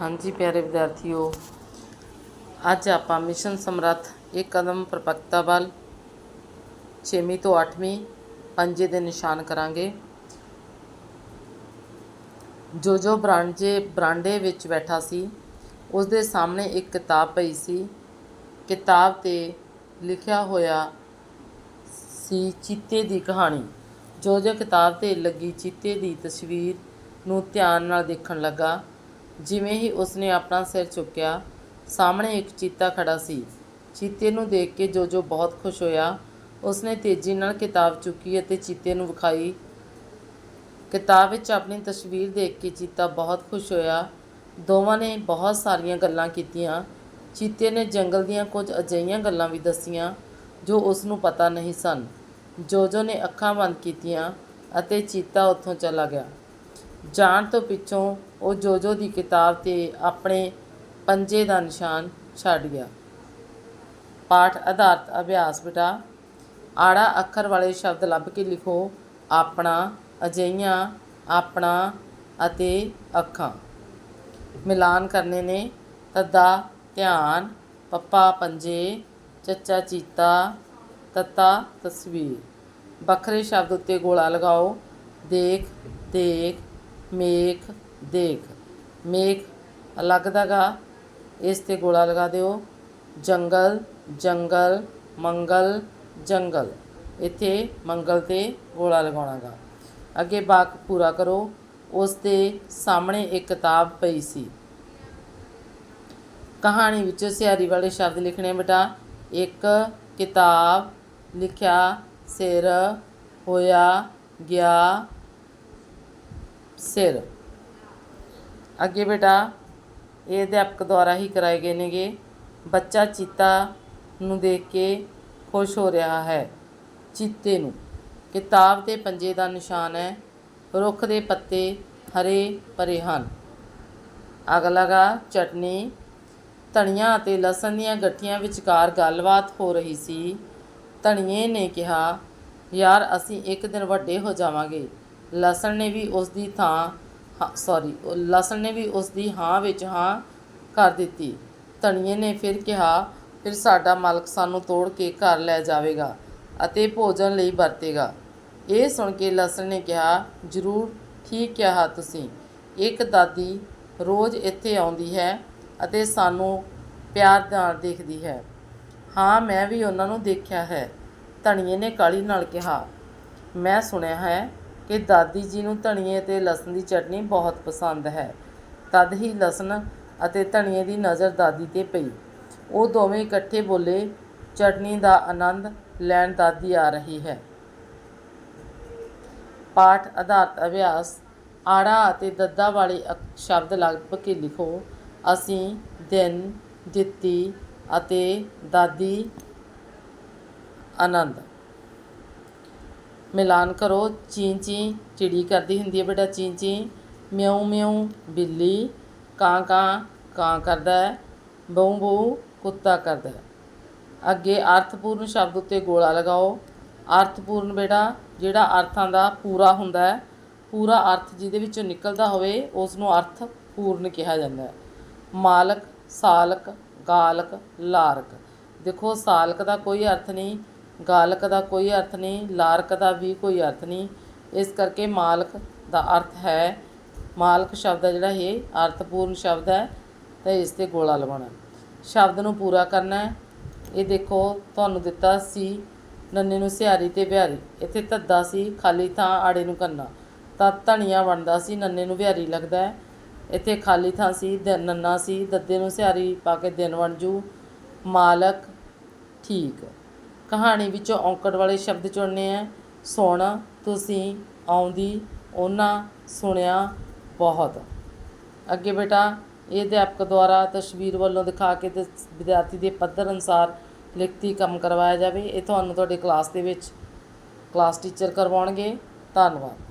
ਹਾਂਜੀ, ਪਿਆਰੇ ਵਿਦਿਆਰਥੀਓ, ਅੱਜ ਆਪਾਂ ਮਿਸ਼ਨ ਸਮਰੱਥ ਇੱਕ ਕਦਮ ਪ੍ਰਪਕਤਾ ਵੱਲ 6ਵੀਂ ਤੋਂ 8ਵੀਂ ਪੰਜੇ ਦੇ ਨਿਸ਼ਾਨ ਕਰਾਂਗੇ। ਜੋ ਜੋ ਬਰਾਂਡੇ ਬਰਾਂਡੇ ਵਿੱਚ ਬੈਠਾ ਸੀ ਉਸ ਦੇ ਸਾਹਮਣੇ ਇੱਕ ਕਿਤਾਬ ਪਈ ਸੀ। ਕਿਤਾਬ ਤੇ ਲਿਖਿਆ ਹੋਇਆ ਸੀ ਚੀਤੇ ਦੀ ਕਹਾਣੀ। ਜੋ ਜੋ ਕਿਤਾਬ ਤੇ ਲੱਗੀ ਚੀਤੇ ਦੀ ਤਸਵੀਰ ਨੂੰ ਧਿਆਨ ਨਾਲ ਦੇਖਣ ਲੱਗਾ ਜਿਵੇਂ ਹੀ ਉਸਨੇ ਆਪਣਾ ਸਿਰ ਚੁੱਕਿਆ, ਸਾਹਮਣੇ ਇੱਕ ਚੀਤਾ ਖੜਾ ਸੀ। ਚੀਤੇ ਨੂੰ ਦੇਖ ਕੇ ਜੋਜੋ ਬਹੁਤ ਖੁਸ਼ ਹੋਇਆ। ਉਸਨੇ ਤੇਜ਼ੀ ਨਾਲ ਕਿਤਾਬ ਚੁੱਕੀ ਅਤੇ ਚੀਤੇ ਨੂੰ ਵਿਖਾਈ। ਕਿਤਾਬ ਵਿੱਚ ਆਪਣੀ ਤਸਵੀਰ ਦੇਖ ਕੇ ਚੀਤਾ ਬਹੁਤ ਖੁਸ਼ ਹੋਇਆ। ਦੋਵਾਂ ਨੇ ਬਹੁਤ ਸਾਰੀਆਂ ਗੱਲਾਂ ਕੀਤੀਆਂ। ਚੀਤੇ ਨੇ ਜੰਗਲ ਦੀਆਂ ਕੁਝ ਅਜਿਹੀਆਂ ਗੱਲਾਂ ਵੀ ਦੱਸੀਆਂ, ਜੋ ਉਸ ਨੂੰ ਪਤਾ ਨਹੀਂ ਸਨ। ਜੋਜੋ ਨੇ ਅੱਖਾਂ ਬੰਦ ਕੀਤੀਆਂ ਅਤੇ ਚੀਤਾ ਉੱਥੋਂ ਚਲਾ ਗਿਆ। ਜਾਣ ਤੋਂ ਪਿੱਛੋਂ ਉਹ ਜੋਜੋ ਦੀ ਕਿਤਾਬ ਤੇ ਆਪਣੇ ਪੰਜੇ ਦਾ ਨਿਸ਼ਾਨ ਛੱਡ ਗਿਆ। ਪਾਠ ਆਧਾਰਿਤ ਅਭਿਆਸ, ਬੇਟਾ। ਆੜਾ ਅੱਖਰ ਵਾਲੇ ਸ਼ਬਦ ਲੱਭ ਕੇ ਲਿਖੋ, ਆਪਣਾ ਅਜਈਆਂ ਆਪਣਾ ਅਤੇ ਅੱਖਾਂ। ਮਿਲਾਨ ਕਰਨੇ ਨੇ ਤੱਦਾ, ਧਿਆਨ, ਪੱਪਾ, ਪੰਜੇ, ਚੱਚਾ, ਚੀਤਾ, ਤੱਤਾ, ਤਸਵੀਰ। ਵੱਖਰੇ ਸ਼ਬਦ ਉੱਤੇ ਗੋਲਾ ਲਗਾਓ। ਦੇਖ ਦੇਖ, ਮੇਖ ਦੇਖ, ਮੇਖ ਅਲੱਗ ਦਾਗਾ ਇਸ ਤੇ ਗੋਲਾ ਲਗਾ ਦਿਓ। ਜੰਗਲ ਜੰਗਲ, ਮੰਗਲ, ਜੰਗਲ। ਇੱਥੇ ਮੰਗਲ ਤੇ ਗੋਲਾ ਲਗਾਉਣਾਗਾ ਅੱਗੇ ਬਾਕ ਪੂਰਾ ਕਰੋ। ਉਸ ਦੇ ਸਾਹਮਣੇ ਇੱਕ ਕਿਤਾਬ ਪਈ ਸੀ। ਕਹਾਣੀ ਵਿੱਚ ਸਿਆਰੀ ਵਾਲੇ ਸ਼ਬਦ ਲਿਖਣੇ ਬੇਟਾ। ਇੱਕ ਕਿਤਾਬ ਲਿਖਿਆ, ਸਿਰ ਹੋਇਆ, ਗਿਆ ਸਿਰ। ਅੱਗੇ ਬੇਟਾ, ਇਹ ਅਧਿਆਪਕ ਦੁਆਰਾ ਹੀ ਕਰਾਏ ਗਏ ਨੇਗੇ। ਬੱਚਾ ਚੀਤਾ ਨੂੰ ਦੇਖ ਕੇ ਖੁਸ਼ ਹੋ ਰਿਹਾ ਹੈ। ਚੀਤੇ ਨੂੰ, ਕਿਤਾਬ ਤੇ ਪੰਜੇ ਦਾ ਨਿਸ਼ਾਨ ਹੈ। ਰੁੱਖ ਦੇ ਪੱਤੇ ਹਰੇ ਭਰੇ ਹਨ। ਅਗਲਾ ਗਾ ਚਟਨੀ, ਧਨੀਆ ਅਤੇ ਲਸਣ ਦੀਆਂ ਗੱਠੀਆਂ ਵਿਚਕਾਰ ਗੱਲਬਾਤ ਹੋ ਰਹੀ ਸੀ। ਧਨੀਏ ਨੇ ਕਿਹਾ, ਯਾਰ, ਅਸੀਂ ਇੱਕ ਦਿਨ ਵੱਡੇ ਹੋ ਜਾਵਾਂਗੇ। ਲਸਣ ਨੇ ਵੀ ਉਸ ਦੀ ਥਾਂ ਹਾਂ ਸੌਰੀ ਲਸਣ ਨੇ ਵੀ ਉਸ ਦੀ ਹਾਂ ਵਿੱਚ ਹਾਂ ਕਰ ਦਿੱਤੀ। ਧਨੀਏ ਨੇ ਫਿਰ ਕਿਹਾ, ਫਿਰ ਸਾਡਾ ਮਾਲਕ ਸਾਨੂੰ ਤੋੜ ਕੇ ਘਰ ਲੈ ਜਾਵੇਗਾ ਅਤੇ ਭੋਜਨ ਲਈ ਵਰਤੇਗਾ। ਇਹ ਸੁਣ ਕੇ ਲਸਣ ਨੇ ਕਿਹਾ, ਜ਼ਰੂਰ, ਠੀਕ ਕਿਹਾ ਤੁਸੀਂ। ਇੱਕ ਦਾਦੀ ਰੋਜ਼ ਇੱਥੇ ਆਉਂਦੀ ਹੈ ਅਤੇ ਸਾਨੂੰ ਪਿਆਰ ਨਾਲ ਦੇਖਦੀ ਹੈ। ਹਾਂ, ਮੈਂ ਵੀ ਉਹਨਾਂ ਨੂੰ ਦੇਖਿਆ ਹੈ। ਧਣੀਏ ਨੇ ਕਾਲੀ ਨਾਲ ਕਿਹਾ, ਮੈਂ ਸੁਣਿਆ ਹੈ ਕਿ ਦਾਦੀ ਜੀ ਨੂੰ ਧਣੀਏ ਤੇ ਲਸਣ ਦੀ ਚਟਨੀ ਬਹੁਤ ਪਸੰਦ ਹੈ। ਤਦ ਹੀ ਲਸਣ ਅਤੇ ਧਣੀਏ ਦੀ ਨਜ਼ਰ ਦਾਦੀ ਤੇ ਪਈ। ਉਹ ਦੋਵੇਂ ਇਕੱਠੇ ਬੋਲੇ, ਚਟਨੀ ਦਾ ਆਨੰਦ ਲੈਣ ਦਾਦੀ ਆ ਰਹੀ ਹੈ। ਪਾਠ ਆਧਾਰਿਤ ਅਭਿਆਸ, ਆੜਾ ਅਤੇ ਦੱਦਾ ਵਾਲੇ ਅਕ- ਸ਼ਬਦ ਲੱਭ ਕੇ ਲਿਖੋ। ਅਸੀਂ ਦਿਨ, ਦਿੱਤੀ ਅਤੇ ਦਾਦੀ, ਆਨੰਦ। ਮਿਲਾਨ ਕਰੋ, ਚੀਂ ਚੀਂ ਚਿੜੀ ਕਰਦੀ ਹੁੰਦੀ ਹੈ ਬੇਟਾ, ਚੀਂ ਚੀਂ। ਮਿਉਂ ਮਿਉਂ ਬਿੱਲੀ, ਕਾਂ ਕਾਂ ਕਾਂ ਕਰਦਾ ਹੈ। ਬਹੂ ਬਹੂ ਕੁੱਤਾ ਕਰਦਾ ਹੈ। ਅੱਗੇ ਅਰਥਪੂਰਨ ਸ਼ਬਦ ਉੱਤੇ ਗੋਲਾ ਲਗਾਓ। ਅਰਥਪੂਰਨ ਬੇਟਾ, ਜਿਹੜਾ ਅਰਥਾਂ ਦਾ ਪੂਰਾ ਹੁੰਦਾ ਹੈ, ਪੂਰਾ ਅਰਥ ਜਿਹਦੇ ਵਿੱਚੋਂ ਨਿਕਲਦਾ ਹੋਵੇ ਉਸ ਨੂੰ ਅਰਥ ਪੂਰਨ ਕਿਹਾ ਜਾਂਦਾ ਹੈ। ਮਾਲਕ, ਸਾਲਕ, ਗਾਲਕ, ਲਾਰਕ। ਦੇਖੋ, ਸਾਲਕ ਦਾ ਕੋਈ ਅਰਥ ਨਹੀਂ ਗਾਲਕ ਦਾ ਕੋਈ ਅਰਥ ਨਹੀਂ, ਲਾਰਕ ਦਾ ਵੀ ਕੋਈ ਅਰਥ ਨਹੀਂ। ਇਸ ਕਰਕੇ ਮਾਲਕ ਦਾ ਅਰਥ ਹੈ, ਮਾਲਕ ਸ਼ਬਦ ਹੈ ਜਿਹੜਾ ਇਹ, ਅਰਥਪੂਰਨ ਸ਼ਬਦ ਹੈ, ਤੇ ਇਸ ਤੇ ਗੋਲਾ ਲਵਾਉਣਾ ਸ਼ਬਦ ਨੂੰ ਪੂਰਾ ਕਰਨਾ ਹੈ। ਇਹ ਦੇਖੋ, ਤੁਹਾਨੂੰ ਦਿੱਤਾ ਸੀ, ਨੰਨੇ ਨੂੰ ਸਿਹਾਰੀ ਤੇ ਬਿਹਾਰੀ ਇੱਥੇ ਧੱਦਾ ਸੀ, ਖਾਲੀ ਥਾਂ ਆੜੇ ਨੂੰ ਕੰਨਾ। ਤਾਂ ਧਣੀਆਂ ਬਣਦਾ ਸੀ, ਨੰਨੇ ਨੂੰ ਬਿਹਾਰੀ ਲੱਗਦਾ ਹੈ। ਇੱਥੇ ਖਾਲੀ ਥਾਂ ਸੀ ਦ- ਨੰਨਾ ਸੀ, ਦੱਦੇ ਨੂੰ ਸਿਹਾਰੀ ਪਾ ਕੇ ਦਿਨ ਬਣ ਜੂ। ਮਾਲਕ ਠੀਕ। ਕਹਾਣੀ ਵਿੱਚੋਂ ਔਂਕੜ ਵਾਲੇ ਸ਼ਬਦ ਚੁਣਨੇ ਹੈ ਸੁਣ ਤੁਸੀਂ ਆਉਂਦੀ, ਉਹਨਾਂ ਸੁਣਿਆ ਬਹੁਤ। ਅੱਗੇ ਬੇਟਾ, ਇਹ ਅਧਿਆਪਕ ਦੁਆਰਾ ਤਸਵੀਰ ਵੱਲੋਂ ਦਿਖਾ ਕੇ ਤੇ ਵਿਦਿਆਰਥੀ ਦੇ ਪੱਧਰ ਅਨੁਸਾਰ ਲਿਖਤੀ ਕੰਮ ਕਰਵਾਇਆ ਜਾਵੇ। ਇਹ ਤੁਹਾਨੂੰ ਤੁਹਾਡੀ ਕਲਾਸ ਦੇ ਵਿੱਚ ਕਲਾਸ ਟੀਚਰ ਕਰਵਾਉਣਗੇ। ਧੰਨਵਾਦ।